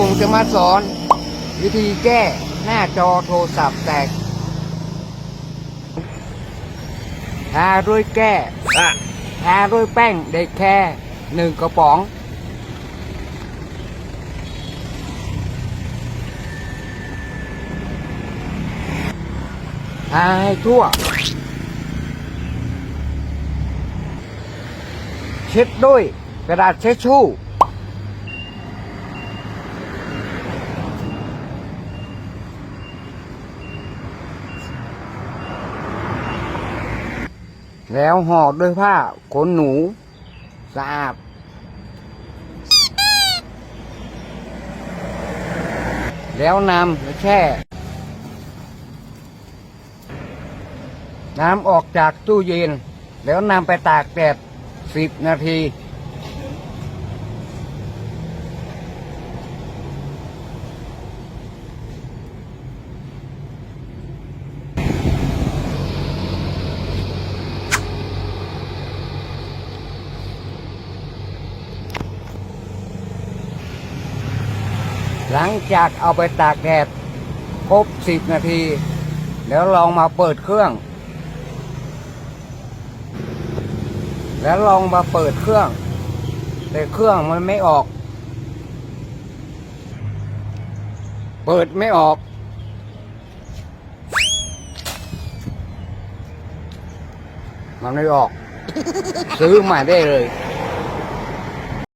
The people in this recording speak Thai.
ผมจะมาสอน วิธีแก้หน้าจอโทรศัพท์แตกทาด้วยแก้ทาด้วยแป้งเด็กแค่หนึ่งกระป๋อง ทาให้ทั่ว เช็ดด้วยกระดาษเช็ดชู่ แล้วห่อด้วยผ้าขนหนูสะอาดแล้วนำไปแช่ น้ำออกจากตู้เย็น แล้วนำไปตากแดดสิบนาที หลังจากเอาไปตากแดดครบสิบนาที แล้วลองมาเปิดเครื่อง แล้วลองมาเปิดเครื่อง แต่เครื่องมันไม่ออก เปิดไม่ออกมันไม่ออก ซื้อใหม่ได้เลย